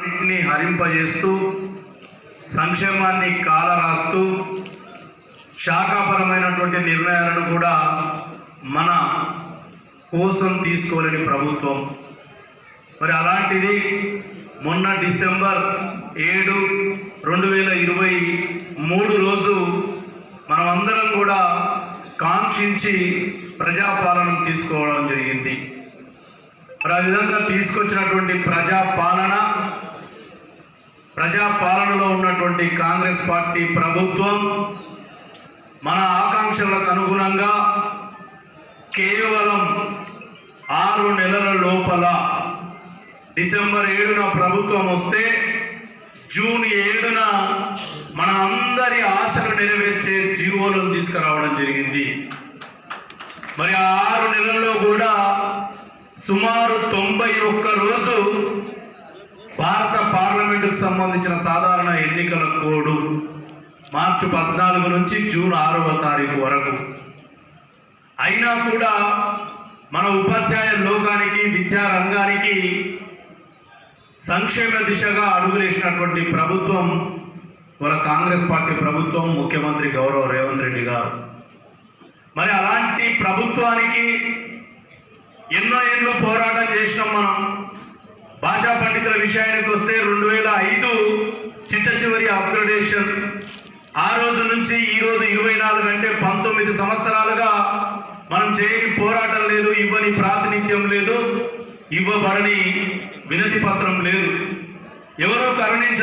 అన్నింటినీ హరింపజేస్తూ సంక్షేమాన్ని కాలరాస్తూ శాఖాపరమైనటువంటి నిర్ణయాలను కూడా మన కోసం తీసుకోలేని ప్రభుత్వం. మరి అలాంటిది మొన్న డిసెంబర్ ఏడు రెండు వేల ఇరవై మూడు రోజు మనమందరం కూడా కాంక్షించి ప్రజాపాలన తీసుకోవడం జరిగింది. మరి ఆ విధంగా తీసుకొచ్చినటువంటి ప్రజాపాలన ప్రజాపాలనలో ఉన్నటువంటి కాంగ్రెస్ పార్టీ ప్రభుత్వం మన ఆకాంక్షలకు అనుగుణంగా కేవలం ఆరు నెలల లోపల డిసెంబర్ ఏడున ప్రభుత్వం వస్తే జూన్ ఏడున మన అందరి ఆశలు నెరవేర్చే జీవోలను తీసుకురావడం జరిగింది. మరి ఆరు నెలల్లో కూడా సుమారు తొంభై ఒక్క రోజు భారత పార్లమెంటుకు సంబంధించిన సాధారణ ఎన్నికల కోడ్ మార్చి పద్నాలుగు నుంచి జూన్ ఆరవ తారీఖు వరకు. అయినా కూడా మన ఉపాధ్యాయ లోకానికి విద్యా రంగానికి సంక్షేమ దిశగా అడుగులేసినటువంటి ప్రభుత్వం మన కాంగ్రెస్ పార్టీ ప్రభుత్వం ముఖ్యమంత్రి గౌరవ రేవంత్ రెడ్డి గారు. మరి అలాంటి ప్రభుత్వానికి ఎన్నో ఎన్నో పోరాటం చేసినాం మనం. భాషా పండితుల విషయానికి వస్తే రెండు వేల ఐదు చిట్ట చివరి అప్గ్రేడేషన్. ఆ రోజు నుంచి ఈ రోజు ఇరవై నాలుగు అంటే పంతొమ్మిది సంవత్సరాలుగా మనం చేయని పోరాటం లేదు ఇవ్వని ప్రాతినిధ్యం లేదు ఇవ్వబడని వినతి పత్రం లేదు. ఎవరో కరుణించ